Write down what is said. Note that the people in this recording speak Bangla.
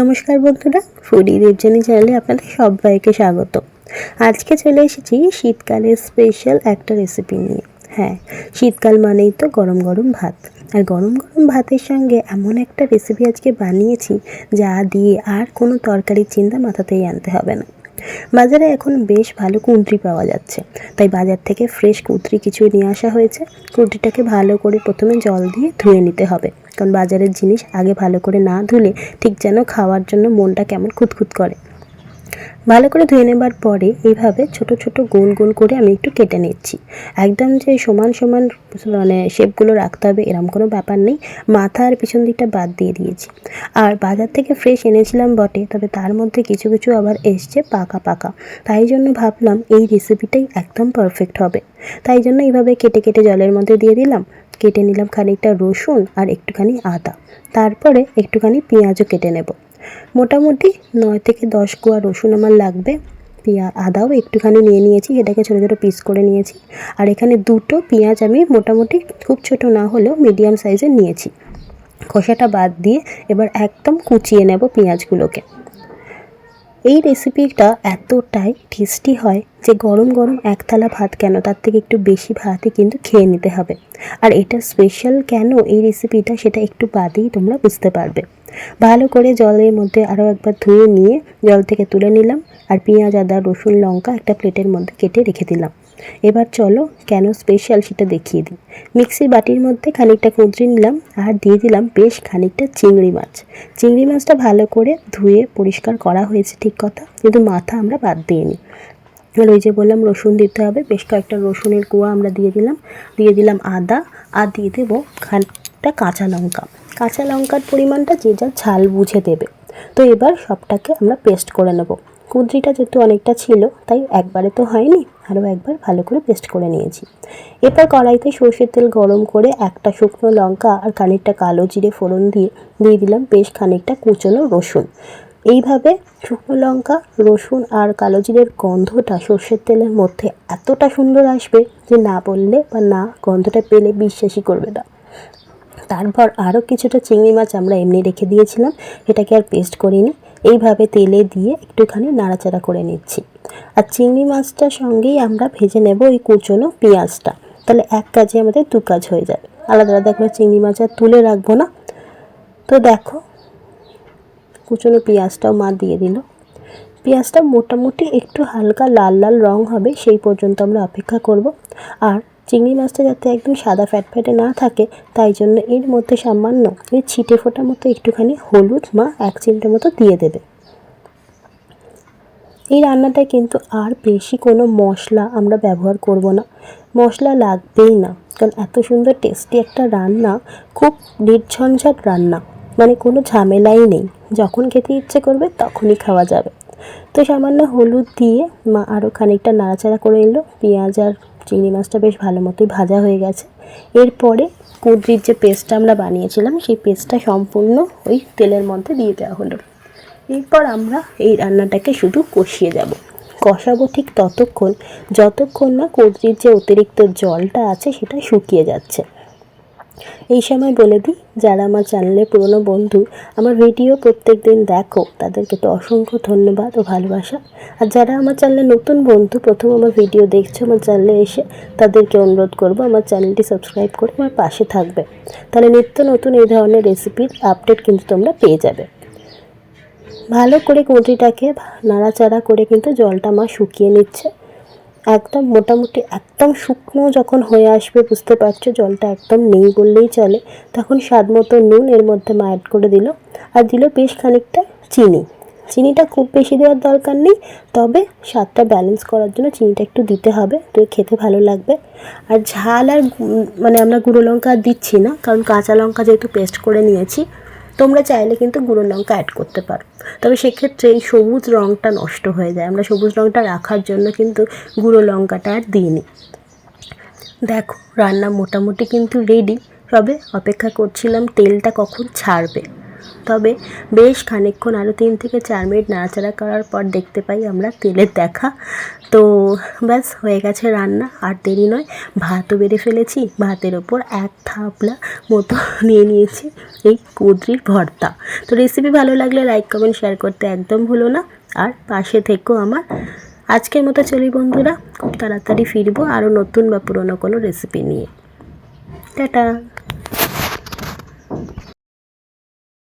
নমস্কার বন্ধুরা ফুডি দেবজানি চ্যানেলে আপনাদের সবাইকে স্বাগত। আজকে চলে এসেছি শীতকালের স্পেশাল একটা রেসিপি নিয়ে। হ্যাঁ শীতকাল মানেই তো গরম গরম ভাত। আর গরম গরম ভাতের সঙ্গে এমন একটা রেসিপি আজকে বানিয়েছি, যা দিয়ে আর কোনো তরকারির চিন্তা মাথাতেই আনতে হবে না। বাজারে এখন বেশ ভালো কুঁদরি পাওয়া যাচ্ছে। তাই বাজার থেকে ফ্রেশ কুঁদরি কিছু নিয়ে আসা হয়েছে। কুঁদরিটাকে ভালো করে প্রথমে জল দিয়ে ধুয়ে নিতে হবে। কারণ বাজারের জিনিস আগে ভালো করে না ধুলে ঠিক যেন খাওয়ার জন্য মনটা কেমন খুঁতখুত করে। ভালো করে ধুয়ে নেবার পরে এইভাবে ছোট ছোট গোল গোল করে আমি একটু কেটে নিচ্ছি। একদম যে সমান সমান মানে শেপগুলো রাখতে হবে এরকম কোনো ব্যাপার নেই। মাথা আর পিছন দিকটা বাদ দিয়ে দিয়েছি। আর বাজার থেকে ফ্রেশ এনেছিলাম বটে, তবে তার মধ্যে কিছু কিছু আবার এসছে পাকা পাকা। তাই জন্য ভাবলাম এই রেসিপিটাই একদম পারফেক্ট হবে। তাই জন্য এইভাবে কেটে কেটে জলের মধ্যে দিয়ে দিলাম। কেটে নিলাম খানিকটা রসুন আর একটুখানি আদা। তারপরে একটুখানি পেঁয়াজও কেটে নেব। মোটামুটি নয় থেকে দশ কোয়া রসুন আমার লাগবে। পেঁয়া আদাও একটুখানি নিয়ে নিয়েছি, এটাকে ছোটো ছোটো পিস করে নিয়েছি। আর এখানে দুটো পেঁয়াজ আমি মোটামুটি খুব ছোট না হলেও মিডিয়াম সাইজের নিয়েছি। খোসাটা বাদ দিয়ে এবার একদম কুচিয়ে নেব পেঁয়াজগুলোকে। এই রেসিপিটা এতটাই টেস্টি হয় যে গরম গরম এক থালা ভাত কেন? তার থেকে একটু বেশি ভাতই কিন্তু খেয়ে নিতে হবে। আর এটা স্পেশাল কেন এই রেসিপিটা সেটা একটু বাদেই তোমরা বুঝতে পারবে। ভালো করে জলের মধ্যে আরও একবার ধুয়ে নিয়ে জল থেকে তুলে নিলাম। আর পেঁয়াজ, আদা, রসুন, লঙ্কা একটা প্লেটের মধ্যে কেটে রেখে দিলাম। এবার চলো কেন স্পেশাল সেটা দেখিয়ে দিই। মিক্সির বাটির মধ্যে খানিকটা কুঁদরি নিলাম আর দিয়ে দিলাম বেশ খানিকটা চিংড়ি মাছ। চিংড়ি মাছটা ভালো করে ধুয়ে পরিষ্কার করা হয়েছে ঠিক কথা, কিন্তু মাথা আমরা বাদ দিয়ে নিই আর ওই যে বললাম রসুন দিতে হবে, বেশ কয়েকটা রসুনের কুয়া আমরা দিয়ে দিলাম। দিয়ে দিলাম আদা, আর দিয়ে দেবো খানিকটা কাঁচা লঙ্কা। কাঁচা লঙ্কার পরিমাণটা যে যা ঝাল বুঝে দেবে। তো এবার সবটাকে আমরা পেস্ট করে নেব। কুদ্রিটা যেহেতু অনেকটা ছিল, তাই একবারে তো হয়নি। আরও একবার ভালো করে পেস্ট করে নিয়েছি। এরপর কড়াইতে সর্ষের তেল গরম করে একটা শুকনো লঙ্কা আর খানিকটা কালো জিরে ফোড়ন দিয়ে দিয়ে দিলাম বেশ খানিকটা কুচনো রসুন। এইভাবে শুকনো লঙ্কা, রসুন আর কালো জিরের গন্ধটা সর্ষের তেলের মধ্যে এতটা সুন্দর আসবে যে না বললে বা না গন্ধটা পেলে বিশ্বাসই করবে না। তারপর আরও কিছুটা চিংড়ি মাছ আমরা এমনি রেখে দিয়েছিলাম, এটাকে আর পেস্ট করিনি। এইভাবে তেলে দিয়ে একটুখানি নাড়াচাড়া করে নিচ্ছি। আর চিংড়ি মাছটার সঙ্গেই আমরা ভেজে নেব ওই কুচনো পেঁয়াজটা। তাহলে এক কাজে আমাদের দু কাজ হয়ে যাবে আলাদা আলাদা করে চিংড়ি মাছ আর তুলে রাখব না। তো দেখো, কুচনো পেঁয়াজটাও মা দিয়ে দিল। পেঁয়াজটা মোটামুটি একটু হালকা লাল লাল রং হবে, সেই পর্যন্ত আমরা অপেক্ষা করব। আর চিংড়ি মাছটা যাতে একদম সাদা ফ্যাট ফ্যাটে না থাকে, তাই জন্য এর মধ্যে সামান্য এই ছিটে ফোটা মতো একটুখানি হলুদ মা এক চিমটে মতো দিয়ে দেবে। এই রান্নাটায় কিন্তু আর বেশি কোনো মশলা আমরা ব্যবহার করব না। মশলা লাগবেই না, কারণ এত সুন্দর টেস্টি একটা রান্না, খুব নির্ঝঞ্ঝাট রান্না মানে কোনো ঝামেলাই নেই। যখন খেতে ইচ্ছে করবে তখনই খাওয়া যাবে। তো সামান্য হলুদ দিয়ে মা আরও খানিকটা নাড়াচাড়া করে এলো পেঁয়াজ আর চিংড়ি মাছটা বেশ ভালো মতোই ভাজা হয়ে গেছে। এরপরে কুদ্রির যে পেস্টটা আমরা বানিয়েছিলাম, সেই পেস্টটা সম্পূর্ণ ওই তেলের মধ্যে দিয়ে দেওয়া হলো। এরপর আমরা এই রান্নাটাকে শুধু কষিয়ে যাব। কষাবো ঠিক ততক্ষণ, যতক্ষণ না কুদ্রির যে অতিরিক্ত জলটা আছে সেটা শুকিয়ে যাচ্ছে। এই সময় বলে দিই, যারা আমার চ্যানেলের পুরনো বন্ধু, আমার ভিডিও প্রত্যেক দিন দেখো, তাদেরকে তো অসংখ্য ধন্যবাদ ও ভালোবাসা। আর যারা আমার চ্যানেলে নতুন বন্ধু, প্রথম আমার ভিডিও দেখছ আমার চ্যানেলে এসে, তাদেরকে অনুরোধ করব আমার চ্যানেলটি সাবস্ক্রাইব করে আমার পাশে থাকবে। তাহলে নিত্য নতুন এই ধরনের রেসিপির আপডেট কিন্তু তোমরা পেয়ে যাবে। ভালো করে কুঁটিটাকে নাড়াচাড়া করে কিন্তু জলটা মা শুকিয়ে নিচ্ছে। একদম মোটামুটি একদম শুকনো যখন হয়ে আসবে, বুঝতে পারছ? জলটা একদম নেই বললেই চলে। তখন স্বাদ মতো নুন এর মধ্যে মা অ্যাড করে দিল আর দিল বেশ খানিকটা চিনি। চিনিটা খুব বেশি দেওয়ার দরকার নেই, তবে স্বাদটা ব্যালেন্স করার জন্য চিনিটা একটু দিতে হবে, তো খেতে ভালো লাগবে। আর ঝাল আর মানে আমরা গুঁড়ো লঙ্কা দিচ্ছি না, কারণ কাঁচা লঙ্কা যেহেতু পেস্ট করে নিয়েছি তোমরা চাইলে কিন্তু গুঁড়ো লঙ্কা অ্যাড করতে পারো। তবে সেক্ষেত্রে এই সবুজ রঙটা নষ্ট হয়ে যায়। আমরা সবুজ রঙটা রাখার জন্য কিন্তু গুঁড়ো লঙ্কাটা আর দিইনি। দেখো, রান্না মোটামুটি কিন্তু রেডি তবে অপেক্ষা করছিলাম তেলটা কখন ছাড়বে। তবে বেশ খানিকক্ষণ আরও তিন থেকে চার মিনিট নাড়াচাড়া করার পর দেখতে পাই আমরা তেলের দেখা। তো ব্যাস, হয়ে গেছে রান্না। আর দেরি নয়, ভাতও বেড়ে ফেলেছি। ভাতের ওপর এক থাপলা মতো নিয়ে নিয়েছি। এই কুদরির ভর্তা। তো রেসিপি ভালো লাগলে লাইক কমেন্ট শেয়ার করতে একদম ভুলো না। আর পাশে থেকেও আমার। আজকের মতো চলি বন্ধুরা, খুব তাড়াতাড়ি ফিরবো আরও নতুন বা পুরনো কোনো রেসিপি নিয়ে। টাটা।